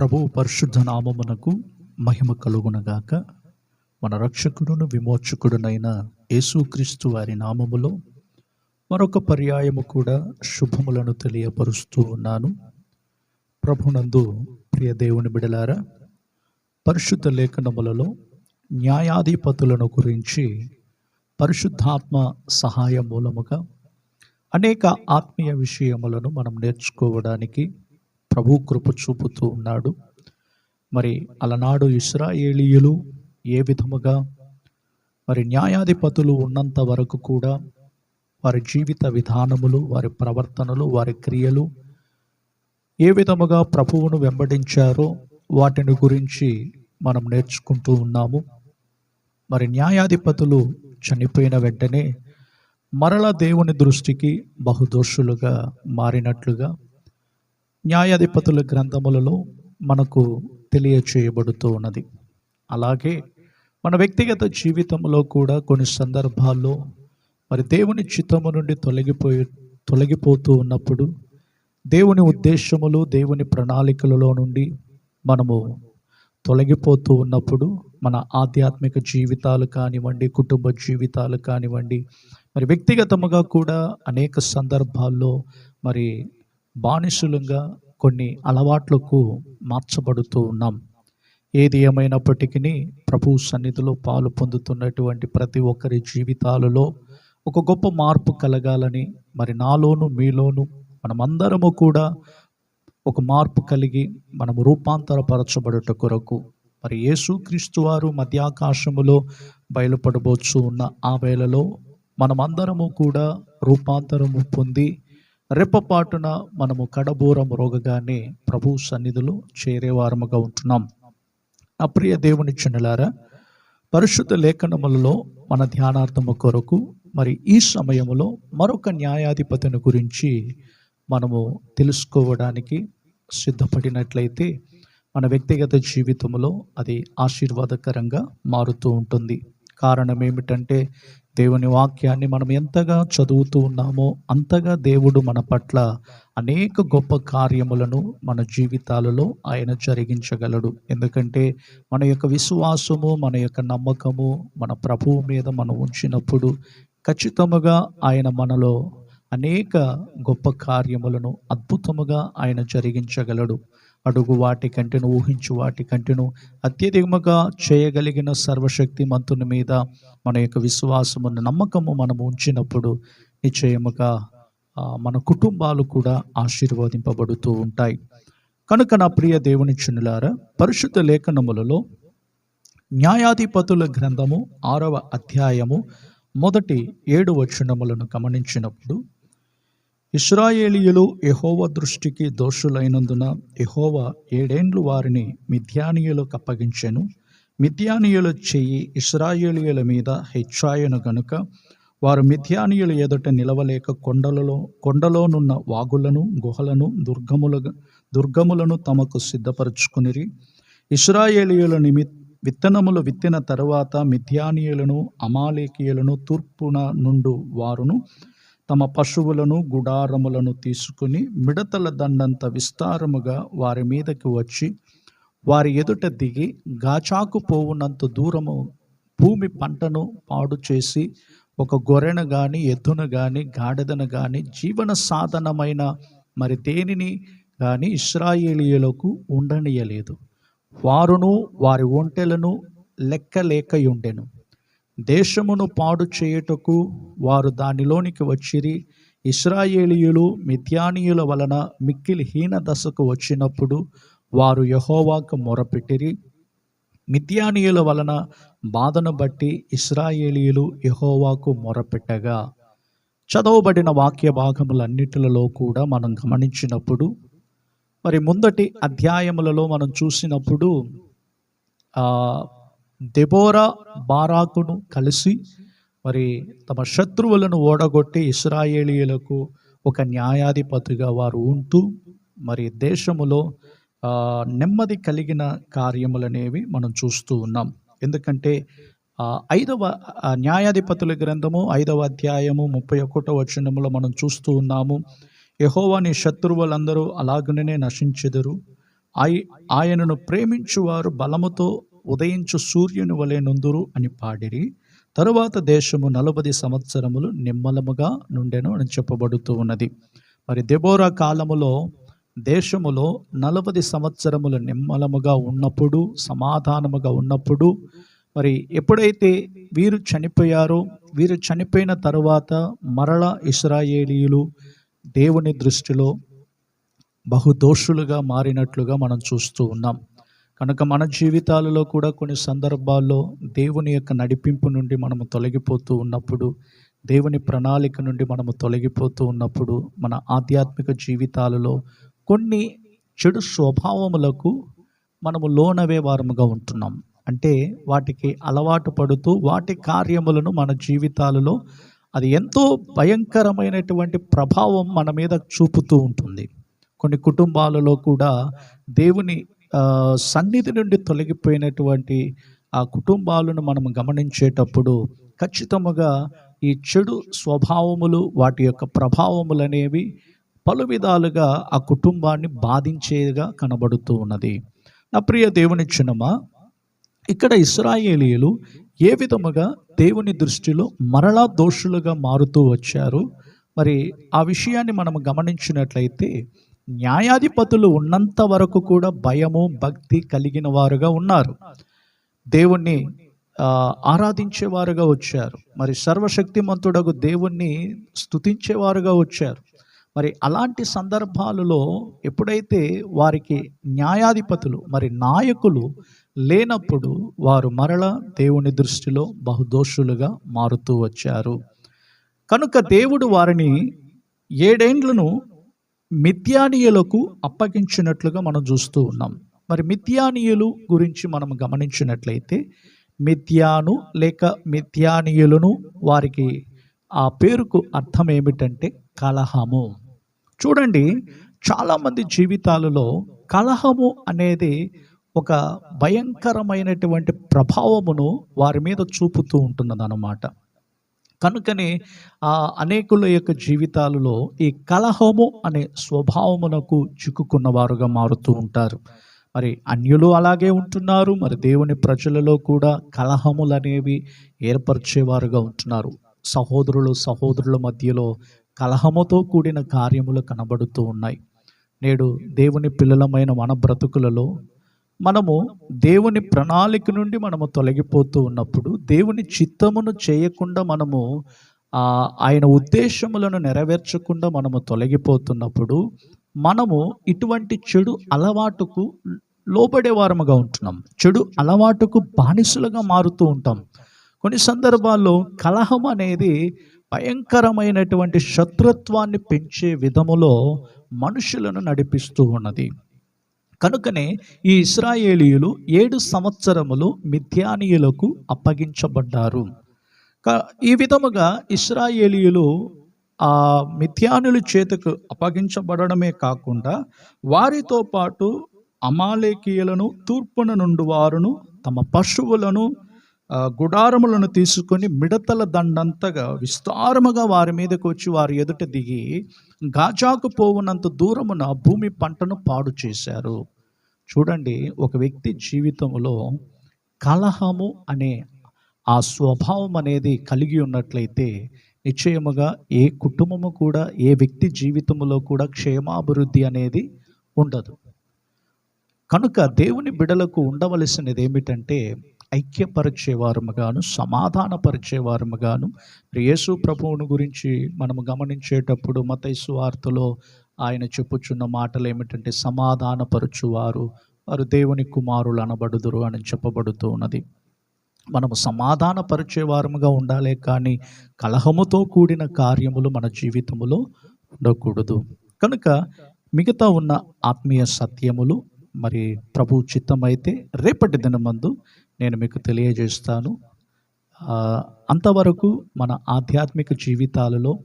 ప్రభు పరిశుద్ధ నామమునకు మహిమ కలుగునగాక. మన రక్షకుడును విమోచకుడునైన యేసుక్రీస్తు వారి నామములో మరొక పర్యాయము కూడా శుభములను తెలియపరుస్తూ ఉన్నాను. ప్రభునందు ప్రియ దేవుని బిడలారా పరిశుద్ధ లేఖనములలో న్యాయాధిపతులను గురించి పరిశుద్ధాత్మ సహాయ మూలముగా అనేక ఆత్మీయ విషయములను మనం నేర్చుకోవడానికి ప్రభు కృప చూపుతూ ఉన్నాడు. మరి అలనాడు ఇస్రాయేలీయులు ఏ విధముగా మరి న్యాయాధిపతులు ఉన్నంత వరకు కూడా వారి జీవిత విధానములు వారి ప్రవర్తనలు వారి క్రియలు ఏ విధముగా ప్రభువును వెంబడించారో వాటిని గురించి మనం నేర్చుకుంటూ ఉన్నాము. మరి న్యాయాధిపతులు చనిపోయిన వెంటనే మరల దేవుని దృష్టికి బహుదోషులుగా మారినట్లుగా న్యాయాధిపతుల గ్రంథములలో మనకు తెలియచేయబడుతూ ఉన్నది. అలాగే మన వ్యక్తిగత జీవితంలో కూడా కొన్ని సందర్భాల్లో మరి దేవుని చిత్తము నుండి తొలగిపోయి తొలగిపోతూ ఉన్నప్పుడు దేవుని ఉద్దేశములు దేవుని ప్రణాళికలలో నుండి మనము తొలగిపోతూ ఉన్నప్పుడు మన ఆధ్యాత్మిక జీవితాలు కానివ్వండి కుటుంబ జీవితాలు కానివ్వండి మరి వ్యక్తిగతముగా కూడా అనేక సందర్భాల్లో మరి బానిసులుగా కొన్ని అలవాట్లకు మార్చబడుతూ ఉన్నాం. ఏది ఏమైనప్పటికీ ప్రభు సన్నిధిలో పాలు పొందుతున్నటువంటి ప్రతి ఒక్కరి జీవితాలలో ఒక గొప్ప మార్పు కలగాలని మరి నాలోను మీలోను మనమందరము కూడా ఒక మార్పు కలిగి మనము రూపాంతరపరచబడుట కొరకు మరి యేసుక్రీస్తు వారు మధ్యాకాశములో బయలుపడబోచ్చు ఉన్న ఆ వేళలో మనమందరము కూడా రూపాంతరము పొంది రెప్పపాటున మనము కడబూరం రోగగానే ప్రభు సన్నిధిలో చేరేవారముగా ఉంటున్నాం. నా ప్రియ దేవుని చిన్నలారా పరిశుద్ధ లేఖనములలో మన ధ్యానార్థము కొరకు మరి ఈ సమయంలో మరొక న్యాయాధిపతిని గురించి మనము తెలుసుకోవడానికి సిద్ధపడినట్లయితే మన వ్యక్తిగత జీవితంలో అది ఆశీర్వాదకరంగా మారుతూ ఉంటుంది. కారణం ఏమిటంటే దేవుని వాక్యాన్ని మనం ఎంతగా చదువుతూ ఉన్నామో అంతగా దేవుడు మన పట్ల అనేక గొప్ప కార్యములను మన జీవితాలలో ఆయన జరిగించగలడు. ఎందుకంటే మన యొక్క విశ్వాసము మన యొక్క నమ్మకము మన ప్రభువు మీద మనం ఉంచినప్పుడు ఖచ్చితముగా ఆయన మనలో అనేక గొప్ప కార్యములను అద్భుతముగా ఆయన జరిగించగలడు. అడుగు వాటి కంటిను ఊహించు వాటి కంటిను అత్యధికముగా చేయగలిగిన సర్వశక్తి మంతుని మీద మన యొక్క విశ్వాసము నమ్మకము మనము ఉంచినప్పుడు నిశ్చయముగా మన కుటుంబాలు కూడా ఆశీర్వదింపబడుతూ ఉంటాయి. కనుక నా ప్రియ దేవుని చునులారా పరిశుద్ధ లేఖనములలో న్యాయాధిపతుల గ్రంథము ఆరవ అధ్యాయము మొదటి ఏడు వచనములను గమనించినప్పుడు ఇస్రాయేలీయులు యెహోవా దృష్టికి దోషులైనందున యెహోవా ఏడేండ్లు వారిని మిథ్యానీయులకు అప్పగించెను. మిథ్యానీయుల చెయ్యి ఇస్రాయేలీయుల మీద హెచ్చాయను గనుక వారు మిథ్యానీయుల ఎదుట నిలవలేక కొండలలో కొండలోనున్న వాగులను గుహలను దుర్గముల దుర్గములను తమకు సిద్ధపరచుకునిరి. ఇస్రాయేలీయుల నిమి విత్తనములు విత్తిన తరువాత మిథ్యానీయులను అమాలేకీయులను తూర్పున నుండు వారును తమ పశువులను గుడారములను తీసుకుని మిడతల దండంత విస్తారముగా వారి మీదకి వచ్చి వారి ఎదుట దిగి గాచాకు పోవునంత దూరము భూమి పంటను పాడు చేసి ఒక గొర్రెను కానీ ఎద్దును కానీ గాడిదను కానీ జీవన సాధనమైన మరి దేనిని కానీ ఇస్రాయేలీయులకు ఉండనీయలేదు. వారును వారి ఒంటెలను లెక్కలేకయుండెను దేశమును పాడు చేయుటకు వారు దానిలోనికి వచ్చిరి. ఇస్రాయేలీయులు మిథ్యానీయుల వలన మిక్కిలి హీన దశకు వచ్చినప్పుడు వారు యహోవాకు మొరపెట్టిరి. మిథ్యానీయుల వలన బాధను బట్టి ఇస్రాయేలీయులు యహోవాకు మొరపెట్టగా. చదవబడిన వాక్య భాగములన్నిటిలలో కూడా మనం గమనించినప్పుడు మరి ముందటి అధ్యాయములలో మనం చూసినప్పుడు దెబోరా బారాకును కలిసి మరి తమ శత్రువులను ఓడగొట్టి ఇస్రాయేలీయులకు ఒక న్యాయాధిపతిగా వారు ఉంటూ మరి దేశములో నెమ్మది కలిగిన కార్యములనేవి మనం చూస్తూ ఉన్నాం. ఎందుకంటే ఐదవ న్యాయాధిపతుల గ్రంథము ఐదవ అధ్యాయము ముప్పై ఒకటో వచనములో మనం చూస్తూ ఉన్నాము యెహోవా నీ శత్రువులందరూ అలాగనే నశించెదరు. ఆయ- ఆయనను ప్రేమించువారు బలముతో ఉదయించు సూర్యుని వలె నుందురు అని పాడిరి. తరువాత దేశము నలభై సంవత్సరములు నిమ్మలముగా నుండెను అని చెప్పబడుతూ ఉన్నది. మరి దెబోరా కాలములో దేశములో నలభై సంవత్సరములు నిమ్మలముగా ఉన్నప్పుడు సమాధానముగా ఉన్నప్పుడు మరి ఎప్పుడైతే వీరు చనిపోయారో వీరు చనిపోయిన తరువాత మరల ఇస్రాయేలీయులు దేవుని దృష్టిలో బహుదోషులుగా మారినట్లుగా మనం చూస్తూ ఉన్నాం. కనుక మన జీవితాలలో కూడా కొన్ని సందర్భాల్లో దేవుని యొక్క నడిపింపు నుండి మనము తొలగిపోతూ ఉన్నప్పుడు దేవుని ప్రణాళిక నుండి మనము తొలగిపోతూ ఉన్నప్పుడు మన ఆధ్యాత్మిక జీవితాలలో కొన్ని చెడు స్వభావములకు మనము లోనవే వారముగా ఉంటున్నాం. అంటే వాటికి అలవాటు పడుతూ వాటి కార్యములను మన జీవితాలలో అది ఎంతో భయంకరమైనటువంటి ప్రభావం మన మీద చూపుతూ ఉంటుంది. కొన్ని కుటుంబాలలో కూడా దేవుని సన్నిధి నుండి తొలగిపోయినటువంటి ఆ కుటుంబాలను మనం గమనించేటప్పుడు ఖచ్చితముగా ఈ చెడు స్వభావములు వాటి యొక్క ప్రభావములు అనేవి పలు విధాలుగా ఆ కుటుంబాన్ని బాధించేదిగా కనబడుతూ ఉన్నది. నా ప్రియ దేవుని చిన్నమా ఇక్కడ ఇస్రాయేలీలు ఏ విధముగా దేవుని దృష్టిలో మరలా దోషులుగా మారుతూ వచ్చారు? మరి ఆ విషయాన్ని మనం గమనించినట్లయితే న్యాయాధిపతులు ఉన్నంత వరకు కూడా భయము భక్తి కలిగిన వారుగా ఉన్నారు. దేవుణ్ణి ఆరాధించేవారుగా వచ్చారు. మరి సర్వశక్తిమంతుడగు దేవుణ్ణి స్తుతించేవారుగా వచ్చారు. మరి అలాంటి సందర్భాలలో ఎప్పుడైతే వారికి న్యాయాధిపతులు మరి నాయకులు లేనప్పుడు వారు మరల దేవుని దృష్టిలో బహుదోషులుగా మారుతూ వచ్చారు. కనుక దేవుడు వారిని ఏడేండ్లను మిథ్యానీయులకు అప్పగించినట్లుగా మనం చూస్తూ ఉన్నాం. మరి మిథ్యానీయులు గురించి మనం గమనించినట్లయితే మిథ్యాను లేక మిథ్యానీయులను వారికి ఆ పేరుకు అర్థం ఏమిటంటే కలహము. చూడండి చాలామంది జీవితాలలో కలహము అనేది ఒక భయంకరమైనటువంటి ప్రభావమును వారి మీద చూపుతూ ఉంటున్నదన్నమాట. కనుకనే ఆ అనేకుల యొక్క జీవితాలలో ఈ కలహము అనే స్వభావమునకు చిక్కుకున్న వారుగా మారుతూ ఉంటారు. మరి అన్యులు అలాగే ఉంటున్నారు మరి దేవుని ప్రజలలో కూడా కలహములు అనేవి ఏర్పరిచేవారుగా ఉంటున్నారు. సహోదరులు సహోదరుల మధ్యలో కలహముతో కూడిన కార్యములు కనబడుతూ ఉన్నాయి. నేడు దేవుని పిల్లలమైన మన బ్రతుకులలో మనము దేవుని ప్రణాళిక నుండి మనము తొలగిపోతూ ఉన్నప్పుడు దేవుని చిత్తమును చేయకుండా మనము ఆయన ఉద్దేశములను నెరవేర్చకుండా మనము తొలగిపోతున్నప్పుడు మనము ఇటువంటి చెడు అలవాటుకు లోబడేవారముగా ఉంటున్నాం. చెడు అలవాటుకు బానిసలుగా మారుతూ ఉంటాం. కొన్ని సందర్భాల్లో కలహం అనేది భయంకరమైనటువంటి శత్రుత్వాన్ని పెంచే విధములో మనుషులను నడిపిస్తూ ఉన్నది. కనుకనే ఈ ఇస్రాయేలీయులు ఏడు సంవత్సరములు మిథ్యానీయులకు అప్పగించబడ్డారు. ఈ విధముగా ఇస్రాయేలీయులు ఆ మిథ్యానుల చేతకు అప్పగించబడమే కాకుండా వారితో పాటు అమాలేకీయులను తూర్పున నుండి వారును తమ పశువులను గుడారములను తీసుకొని మిడతల దండంతగా విస్తారముగా వారి మీదకు వచ్చి వారి ఎదుట దిగి గాజాకు పోవునంత దూరమున భూమి పంటను పాడు చేశారు. చూడండి ఒక వ్యక్తి జీవితంలో కలహము అనే ఆ స్వభావం అనేది కలిగి ఉన్నట్లయితే నిశ్చయముగా ఏ కుటుంబము కూడా ఏ వ్యక్తి జీవితంలో కూడా క్షేమాభివృద్ధి అనేది ఉండదు. కనుక దేవుని బిడలకు ఉండవలసినది ఏమిటంటే ఐక్యపరిచేవారముగాను సమాధానపరిచేవారముగాను యేసు ప్రభువును గురించి మనము గమనించేటప్పుడు మతైసు వార్తలో ఆయన చెప్పుచున్న మాటలు ఏమిటంటే సమాధానపరచువారు వారు దేవుని కుమారులు అనబడుదురు అని చెప్పబడుతూ ఉన్నది. మనము సమాధానపరిచేవారముగా ఉండాలి కానీ కలహముతో కూడిన కార్యములు మన జీవితములో ఉండకూడదు. కనుక మిగతా ఉన్న ఆత్మీయ సత్యములు మరి ప్రభు చిత్తమైతే రేపటి దినమందు నేను మీకు తెలియజేస్తాను. అంతవరకు మన ఆధ్యాత్మిక జీవితాలలో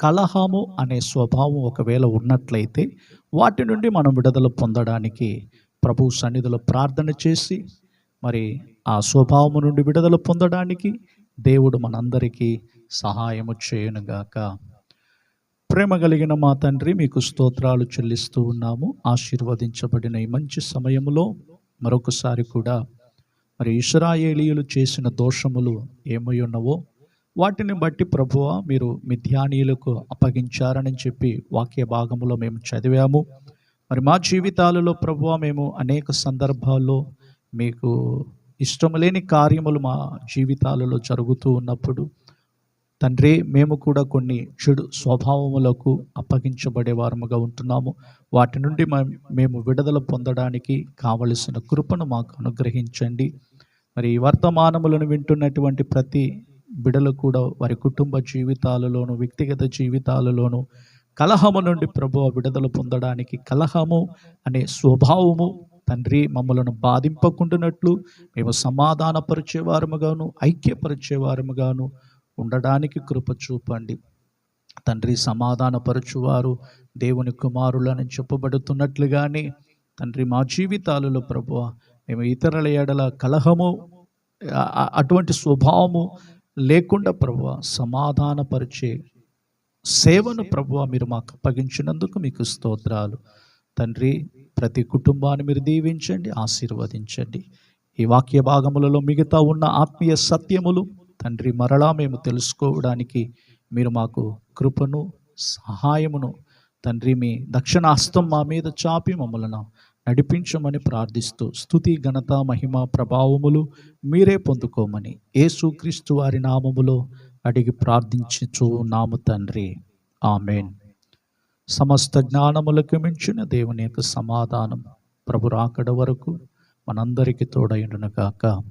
కలహము అనే స్వభావం ఒకవేళ ఉన్నట్లయితే వాటి నుండి మనం విడుదల పొందడానికి ప్రభు సన్నిధిలో ప్రార్థన చేసి మరి ఆ స్వభావము నుండి విడుదల పొందడానికి దేవుడు మనందరికీ సహాయము చేయనుగాక. ప్రేమ కలిగిన మా తండ్రి మీకు స్తోత్రాలు చెల్లిస్తూ ఉన్నాము. ఆశీర్వదించబడిన ఈ మంచి సమయములో మరొకసారి కూడా మరి ఇస్రాయేలీయులు చేసిన దోషములు ఏమై ఉన్నవో వాటిని బట్టి ప్రభువ మీరు మిథ్యానీయులకు అప్పగించారని చెప్పి వాక్య భాగములో మేము చదివాము. మరి మా జీవితాలలో ప్రభువ మేము అనేక సందర్భాల్లో మీకు ఇష్టం లేని కార్యములు మా జీవితాలలో జరుగుతూ ఉన్నప్పుడు తండ్రి మేము కూడా కొన్ని చెడు స్వభావములకు అప్పగించబడే వారముగా ఉంటున్నాము. వాటి నుండి మేము విడుదల పొందడానికి కావలసిన కృపను మాకు అనుగ్రహించండి. మరి ఈ వర్తమానములను వింటున్నటువంటి ప్రతి బిడలు కూడా వారి కుటుంబ జీవితాలలోను వ్యక్తిగత జీవితాలలోను కలహము నుండి ప్రభు విడుదల పొందడానికి కలహము అనే స్వభావము తండ్రి మమ్మలను బాధింపకుండానట్లు మేము సమాధానపరిచేవారముగాను ఐక్యపరిచేవారముగాను ఉండడానికి కృప చూపండి. తండ్రి సమాధానపరచువారు దేవుని కుమారులని చెప్పబడుతున్నట్లుగానే తండ్రి మా జీవితాలలో ప్రభు మేము ఇతరుల ఎడల కలహము అటువంటి స్వభావము లేకుండా ప్రభు సమాధానపరిచే సేవను ప్రభు మీరు మాకు అప్పగించినందుకు మీకు స్తోత్రాలు. తండ్రి ప్రతి కుటుంబాన్ని మీరు దీవించండి ఆశీర్వదించండి. ఈ వాక్య భాగములలో మిగతా ఉన్న ఆత్మీయ సత్యములు తండ్రి మరలా మేము తెలుసుకోవడానికి మీరు మాకు కృపను సహాయమును తండ్రి మీ దక్షిణ హస్తం మా మీద చాపి మమ్మలను నడిపించమని ప్రార్థిస్తూ స్థుతి ఘనత మహిమ ప్రభావములు మీరే పొందుకోమని యేసుక్రీస్తు వారి నామములో అడిగి ప్రార్థించు నాము తండ్రి. ఆమెన్. సమస్త జ్ఞానములకు మించిన దేవుని యొక్క సమాధానం ప్రభు రాకడ వరకు మనందరికీ తోడైండునగాక గాక.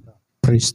ప్రైస్